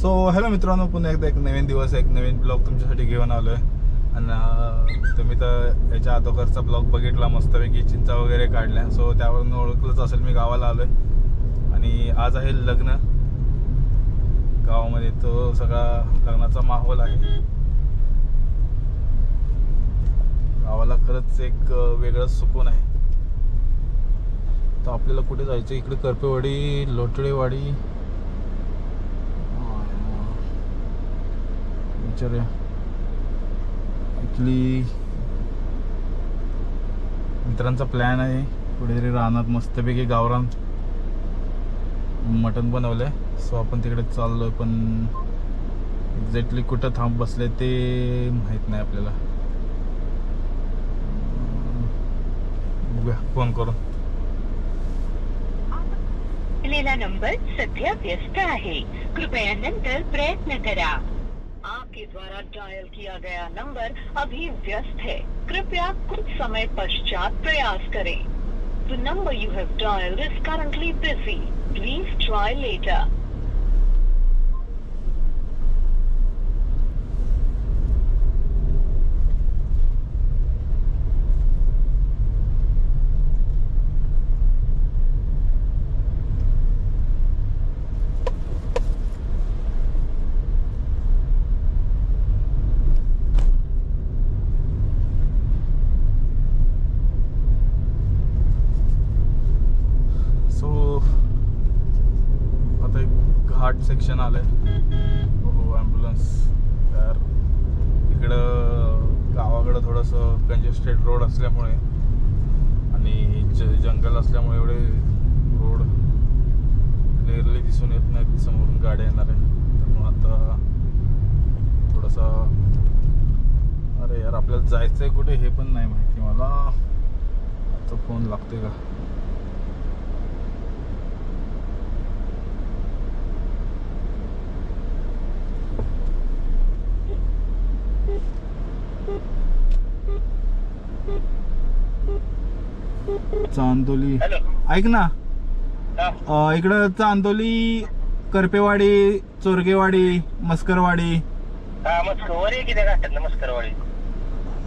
So hello मित्रांनो पुन्हा एकदा एक नवीन दिवस एक नवीन ब्लॉग तुमच्यासाठी घेऊन आलो आहे आणि तुम्ही तर याच्या अगोदरचा ब्लॉग बघितला मस्तपैकी चिंचा वगैरे काढल्या. सो त्यावरून ओळखलंच असेल मी गावाला आलो आहे आणि आज आहे लग्न. गावामध्ये तो सगळा लग्नाचा माहोल आहे. गावाला खरंच एक वेगळं वेगळंच सुकून आहे. तर आपल्याला कुठे जायचं? इकडे करपेवाडी लोटळेवाडी आहे इथली मित्रांचा प्लॅन आहे. कुठेतरी रानात मस्तपैकी गावरान मटण आहे सो आपण तिकडे चाललो आहे पण एक्झॅक्टली कुठं थांब बसले ते माहीत नाही आपल्याला. बघूया फोन करून. नंबर सध्या व्यस्त आहे. कृपया नंतर प्रयत्न करा. आपके द्वारा डायल किया गया नंबर अभी व्यस्त है। कृपया कुछ समय पश्चात प्रयास करें। The number you have dialled is currently busy please try later घाट आलं. हो ॲम्ब्युलन्स तर इकडं गावाकडं थोडंसं कंजेस्टेड रोड असल्यामुळे आणि ज जंगल असल्यामुळे एवढे रोड क्लिअरली दिसून येत नाहीत समोरून गाड्या येणार. आहे त्यामुळं आता थोडंसं अरे यार आपल्याला जायचं आहे कुठे हे पण नाही माहिती मला. आता फोन लागते का? चांदोली. ऐक ना. अं, इकडं चांदोली करपेवाडी चोरगेवाडी मस्करवाडी. हा मस्कर वर आहे किती घाटात नमस्कारवाडी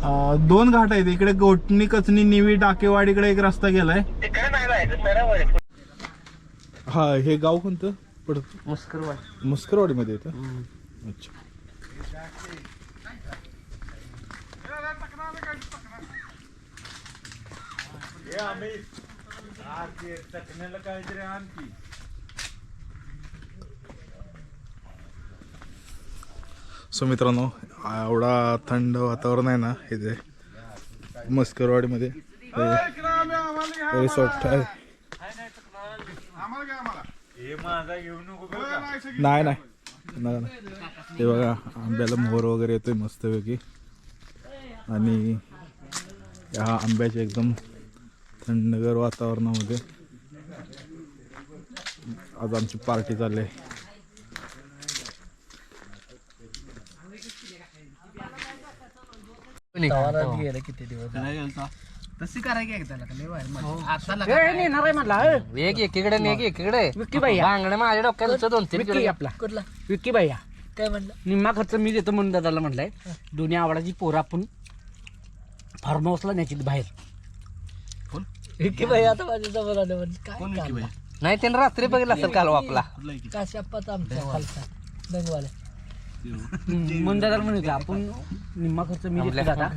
अं, दोन घाट आहेत. इकडे गोटणी कचनी निवी टाकेवाडीकडे एक रस्ता गेलाय. हा हे गाव कोणतं? पडत. मस्करवाडी. मस्करवाडी मध्ये येतं अच्छा. सो मित्रांनो एवढा थंड वातावरण आहे ना इथे. मस्करवाडीमध्ये. रिसॉर्ट आहे नाही नाही नाही. नाही. ते बघा आंब्याला मोहर वगैरे येतोय मस्तपैकी. आणि या आंब्याच्या एकदम थंडगर वातावरणामध्ये. आज आमची पार्टी चालली. आहे एक एकीकडे एक एकीकडे विक्की भैया. बांगडे माझ्या डोक्यात दोन तीन विक्की किलो. आपला. कुठला? विक्की भैया काय म्हणलं? निम्मा खर्च मी देतो म्हणून दादाला म्हटलंय. दोन्ही आवडाची पोरं आपण फार्म हाऊसला न्यायची बाहेर. विक्की भाई आता माझ्या जवळ आलं म्हणजे काय? नाही त्यानं रात्री बघितलं असेल काल आपला काश्यपाचा आमचा खालचा दंगवाला. म्हणून दादाला म्हणत आपण निम्मा खर्च मी दादा.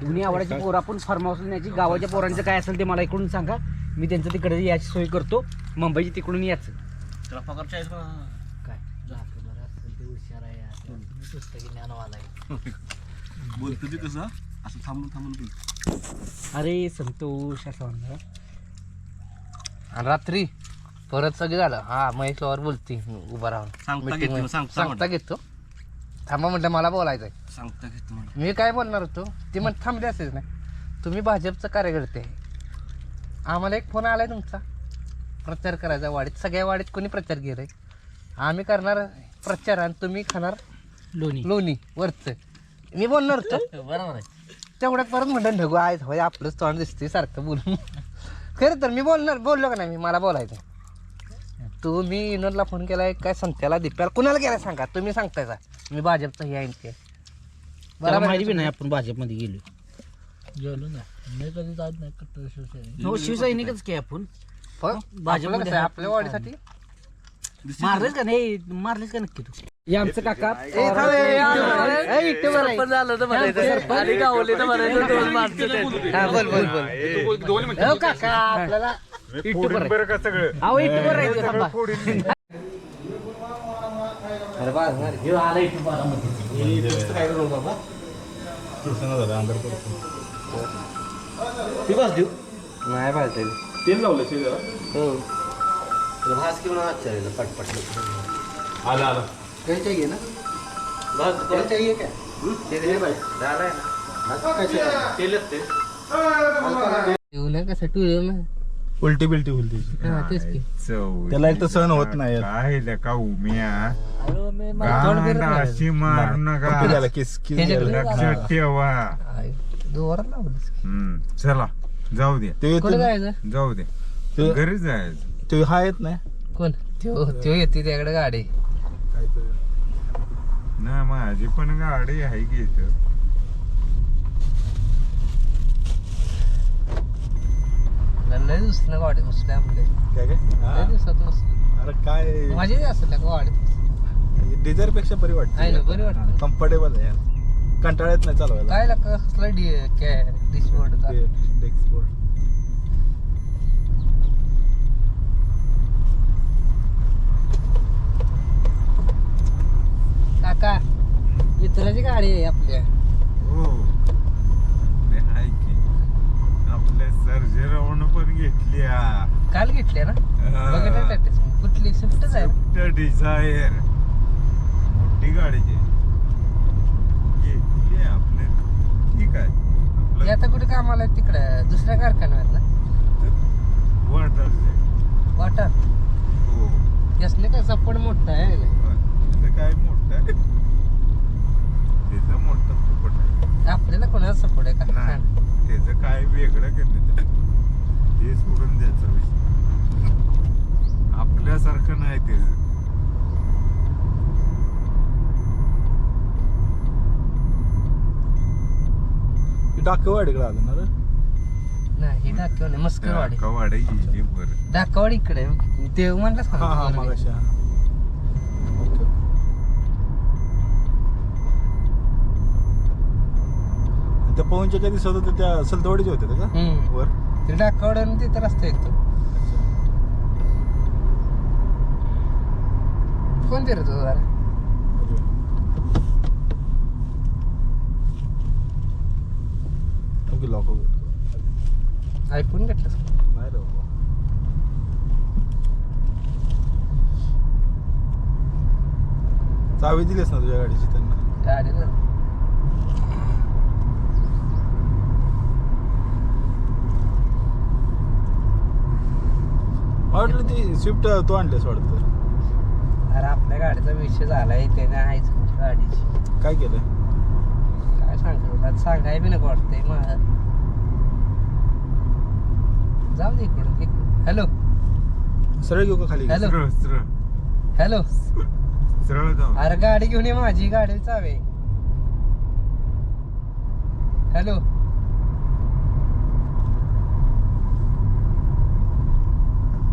दोन्ही आवडाची पोरं आपण फार्म हाऊसला न्यायची. गावाच्या पोरांचं काय असेल ते मला इकडून सांगा. मी त्यांचं तिकडे याची सोय करतो. मुंबईची तिकडून यायचं. काय? बरं असेल ते हुशार आहे. तुम्ही पुस्तकी ज्ञानवाला आहे. अरे संतोष असं म्हणलं. आणि रात्री परत सगळं झालं. हा महेशवर बोलती उभा राहून. Meeting मध्ये. सांगता घेतो. थांबा म्हटलं मला बोलायचंय. सांगता घेतो मी काय बोलणार होतो? ती म्हण थांबली असेल नाही तुम्ही भाजपचं कार्यकर्ते. आहे आम्हाला एक फोन आलाय तुमचा. प्रचार करायचा वाडीत. सगळ्या वाडीत कोणी प्रचार केलाय? आम्ही करणार प्रचार आणि तुम्ही खाणार लोणी. लोणी वरच. मी बोलणार होतो. बरोबर आहे. तेवढ्यात परत म्हणलं ढगू आहे होय आपलंच तोंड दिसते सारखं बोलून. खरं तर मी बोलणार बोललो का नाही मी? मला बोलायचं तुम्ही इनरला फोन केलाय काय संत्याला दिप्याला? कुणाला केलाय सांगा? तुम्ही सांगताय का मी भाजपचं हे आहे ते बरोबर माहिती बी आहे नाही आपण भाजपमध्ये गेलो. गेलो ना मी कधी जात नाही हो शिवसैनिकच की आपण. कसं आहे, आपल्या वाढीसाठी? मारलेच का नाही? मारलेच का नक्की तू? हे आमचं काका. सरपंच झालं तर म्हणायचं. आणि गावले तर म्हणायचं दोन माणसं आहेत. हा बोल बोल बोल. हो काका आपल्याला बरं का सगळं? अहो थांबा. अरे बा ह्यो आला. नाही पाहिजे तेल लावलं आलं आलं. काही चाहिए ना? चाहिए क्या? नये कसं? टू उलटी बिलटी हा की. त्याला एक तर सहन होत नाही काय लेका उमिया नाही. अशी मारू नका. किस. लक्षात ठेवा. चला. जाऊ दे. ते कुठे येतो- जायचं? जाऊ दे. ते- घरी जायचं. ते हा येत नाही. कोण? त्यो त्यो येते त्याकडे गाडी. ना माझी पण गाडी आहे की इथं. लय गाडी बसली आपले. काय काय? लय हा. दिवसात बसली. अरे काय? माझी असेल का गाडी? डिझायरपेक्षा बरी आहे ना, वाटते बरी वाटते. कम्फर्टेबल आहे. यार कंटाळा येत नाही चालवायला. काय लागतं कसला डी काय डिशबोर्ड डेस्कबोर्ड काका मित्राची गाडी आहे आपल्या. हो. ते आहे की. पण घेतली. काल घेतल्या ना? कुठली? स्विफ्टच आहे ना? डिझायर मोठी गाडी आहे. घेतली आपले. ठीक आहे. आपलं आता कुठे कामाला आहे? तिकडे. दुसऱ्या कारखान्यावर ना? वाटत वाटा हो. काय सपोर्ट मोठा आहे. ना त्याचं काय मोठं आहे त्याचं मोठं फुकट आहे आपल्याला कोणाला सपोर्ट आहे का नाही सांग. त्याचं काय वेगळं केलं हे सोडून द्यायचा विषय. आपल्यासारखं नाही त्याचं डाकवाडीकडे आलं ना रे? नाही डाकेव नाही मस्करवाडी कवाडे गेली बरं डाकावाडी इकडे. ते म्हणलास हा हा का मागाशी हा. ओके. आणि त्या पवनच्या कधी दिसत होते त्या सलतवाडीचे होते का? हम्म. वर. ते डाकावाडी आणि तिथं रस्ता येतो कोण दिलं तो जरा ओके लॉक ऐकून घेतलंस नाही रे बाबा. चावी दिलीस ना तुझ्या गाडीची त्यांना? गाडीला. वाटलं ती स्विफ्ट तू आणलीस वाटतं. अरे आपल्या गाडीचा विषय झालाय त्याने आहेच गाडीची. काय केलं? काय सांगतो तुला सांगाय बी नको वाटतंय मला. जाऊ दे इकडून हॅलो. सरळ घेऊ का खाली? हॅलो. सरळ सरळ. हॅलो. सरळ जाऊ. अरे गाडी घेऊन ये माझी गाडी चावे. हॅलो.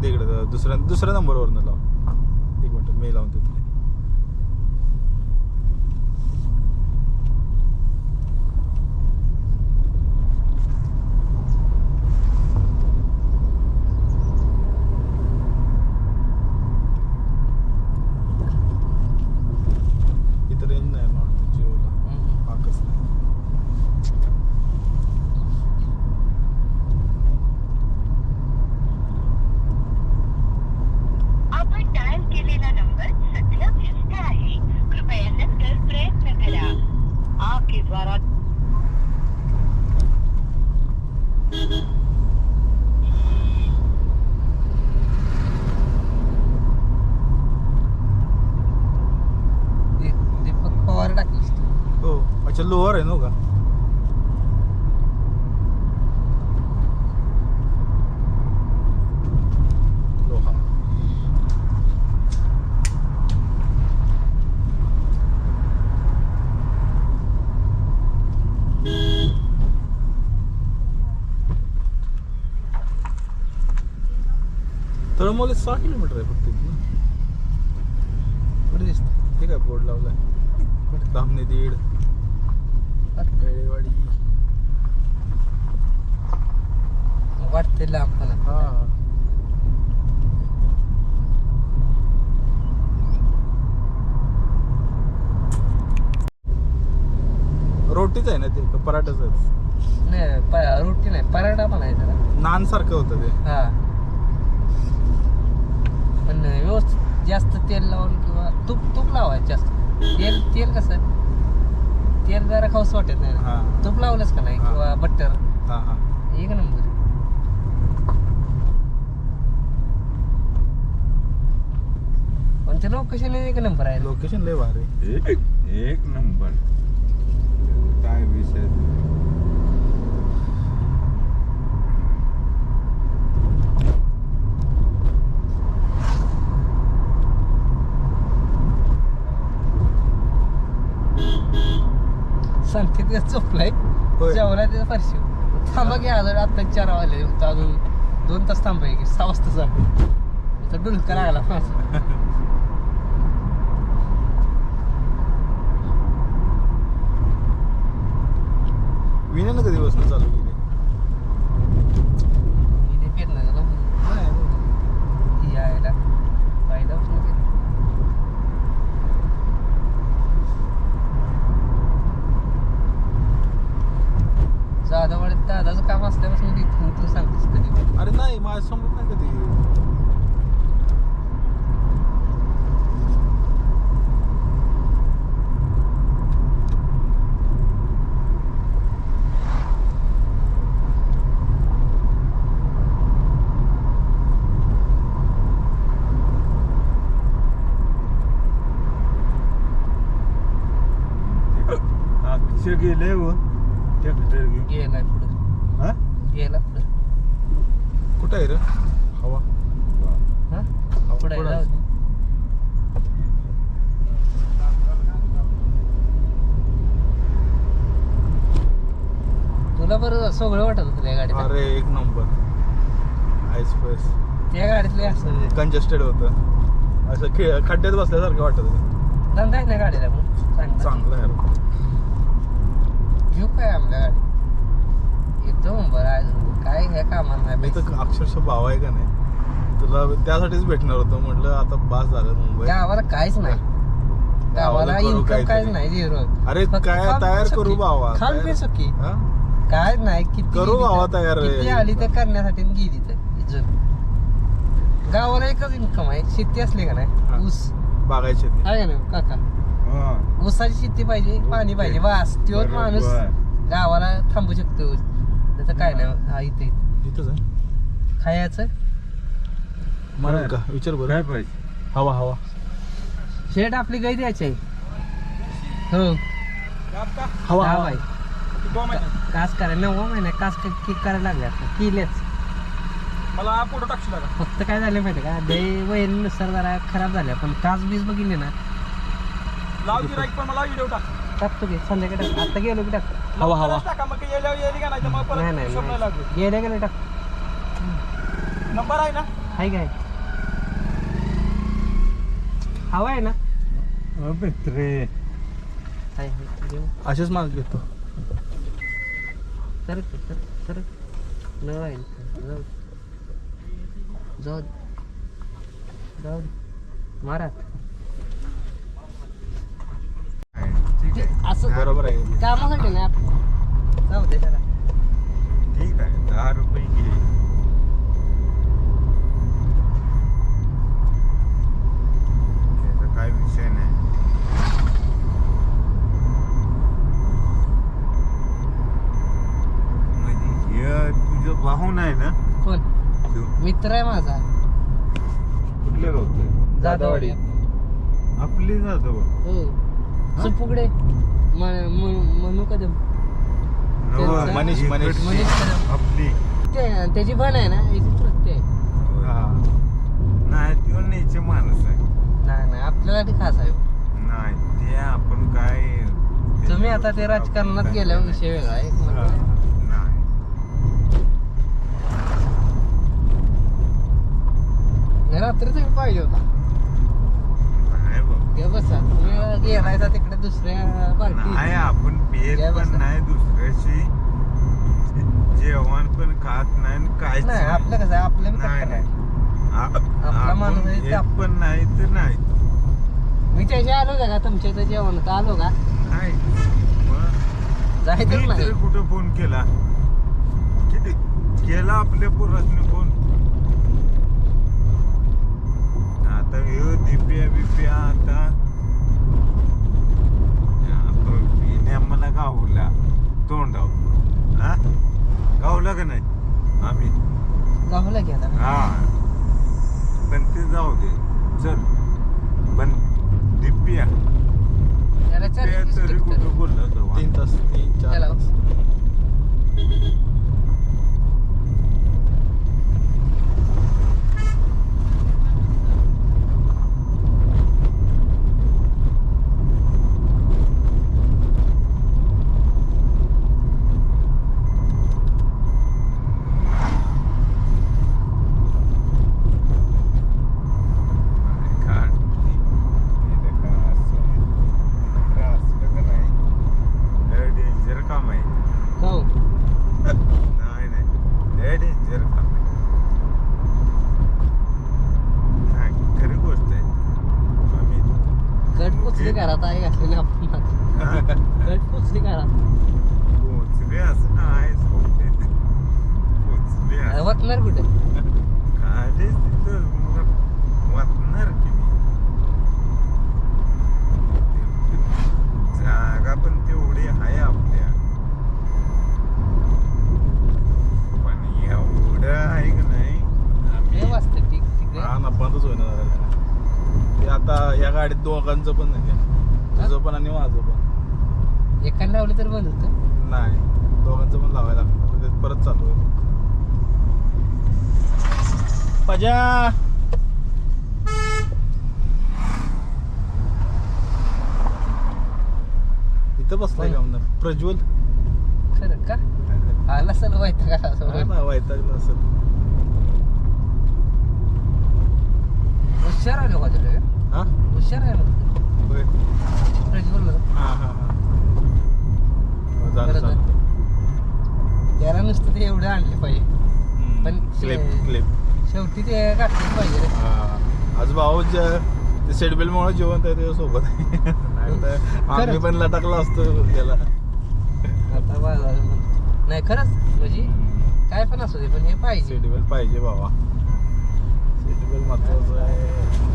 तिकडे दुसऱ्या दुसऱ्या नंबरवरनं लाव. एक मिनटं मी लावून देतो. लोअर आहे नो का तळमोले सहा किलोमीटर आहे फक्त इथून कुठे दिसतं ते काय बोर्ड लावलाय दामने दीड गळेवाडी वाटते लांब मला हा. रोटीच आहे ना ते का पराठाच आहे नाही प- रोटी नाही पराठा पण आहे त्याला नान सारखं होतं ते. हा. पण व्यवस्थित जास्त तेल लावून किंवा तूप तूप लावायचं जास्त. तेल तेल कसं तेल जरा खाऊच वाटत नाही. हा. तूप लावलंच का नाही? हा. किंवा बटर हा हा. एक नंबर. पण ते लोकेशन एक नंबर आहे? लोकेशन लय भारी. एक एक नंबर. काय विषय? सांगते ते चोपलाय होय. जेवला ते फरशी. थांबा की अजून आता चार वाजले. तर अजून दोन तास थांबाय की सहा वाजता जा डुलका लागला माझा विण्यानं कधी बसणं चालू केली इथे पेरणं झालं यायला फायदा होत नाही जाधववाडीत दादाचं काम असल्यापासून तिथून तू सांगतेस कधी पण. अरे नाही माझ्यासमोर नाही कधी अक्षय गेले हो ट्रॅक्टर घेऊन. गेलाय पुढं. हा? गेला पुढं. कुठं आहे रे? हवा. हा? पुढं आहे, पुढं जाऊ दे. तुला बरं सगळं वाटत होतं त्या गाडीत अरे एक नंबर. आईस पैस त्या गाडीतले असं. कंजेस्टेड होतं. असं खे- खड्ड्यात बसल्यासारखं वाटत होतं. धंदा आहे ना गाडीला मग चांगला. चांगलं आहे. घेऊ काय गाडी येतो बरं आज काय ह्या कामाला नाही मी. तर अक्षरशः भाव आहे का नाही? तुला त्यासाठीच भेटणार होतं. म्हटलं आता बास झालं मुंबई गावाला काहीच नाही. गावाला इन्कम. काहीच नाही झिरो अरे काय तयार करू खाऊन तयार- पिऊन सुखी हा? काय नाही किती करू तर- तयार. किती आली तर करण्यासाठी गेली तर. इज्जत गावाला एकच इन्कम आहे. शेती असली का हा. नाही ऊस बागायचे आहे ना काका? हा. ऊसाची शेती पाहिजे पाणी पाहिजे वास. तो बरोबर. माणूस गावाला थांबू शकतो. त्याचं काय नाही हा. इथे. इथंच आहे? खायचं? म्हणून का विचार काय बरं पाहिजे. हवा हवा. शेट आपली गाई द्यायची. आहे हो. हवा हा हवा. बाई. कास करायला नववा महिना कास किक करायला लागले. आता किलेच. मला पुढे टाकशील का? फक्त काय झालं माहिती का? दही वहिनीनुसार जरा खराब झाल्या. पण कास बीज बघितले ना लाव गिराईक पण मला व्हिडिओ टाक. टाकतो की संध्याकाळी टाक आता गेलो की टाकतो. हवा हवा. टाका मग येल्या येली का नाही तर मग नाही नाही नाही. गेल्या गेले टाक. नंबर आहे ना? हाय काय? हवा आहे ना? मित्रे हाय हाय देऊ. असेच माग घेतो. तर न? राहील जाऊ. जाऊ दे. जाऊ दे. मारा. ते असं बरोबर आहे. कामासाठी नाही आपण. जाऊ दे जरा. ठीक आहे दहा रुपये घे. त्याचा काय विषय नाही. म्हणजे हे तुझं वाहून आहे ना? कोण? मित्र आहे माझा. कुठल्या गावचं? जाधववाडी आपली जातो हो. सुपुकडे म्हणू कदम. त्यांचं- मनीष- मनीष. मनीष कदम. आपली. ते- त्याची बन आहे ना? याची प्रत्यय हा. नाही त्यो न्यायचे माणूस आहे. नाही नाही. आपल्यासाठी खास आहे. नाही ते आपण काय तुम्ही आता ते राजकारणात गेल्यावर विषय वेगळा आहे. हा. नाही, रात्री तुम्ही पाहिजे होता. नाही बाबा. ते बसा तुम्ही गेलायचा तिकडे दुसऱ्या नाही पार्टी आपण पेत या पण बसा. नाही दुसऱ्याशी. जेवण पण खात नाही आणि काहीच नाही आपलं कसं आहे? आपलं नाही नाही. आपला आपण माणूस आहे ते येत आप- पण नाही तर नाही. मी त्याच्या आलो का? तुमच्या इथं जेवण तर आलो का? नाही. मग जायचं मी नाही. तर कुठं फोन केला? किती केला आपल्या पोरासने फोन. आता ह्यो दिप्या बिप्या. लावलं तर बंद होतं. नाही दोघांचं पण लावायला लागतं. परत चालू आहे पजा! इथं बसलाय का प्रज्वल? खरं का? आला असेल माहिती का असं ना वैतागलं असेल. हुशार आहे लोक तुला हा? हुशार आहे. प्रज्वल हा हा. त्याला नुसतं ते एवढं आणले पाहिजे. पण क्लिप क्लिप शेवटी ते गाठले पाहिजे रे. हा. आज भाऊ ते शेडबेल मुळे जेवण आहे त्याच्या सोबत आहे. नाहीतर आम्ही पण लटकलो असतो त्याला. आता नाही खरंच. म्हणजे काय पण असू दे पण हे पाहिजे. शेडबेल पाहिजे बाबा शेडबेल महत्वाचं आहे.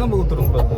जा ना मग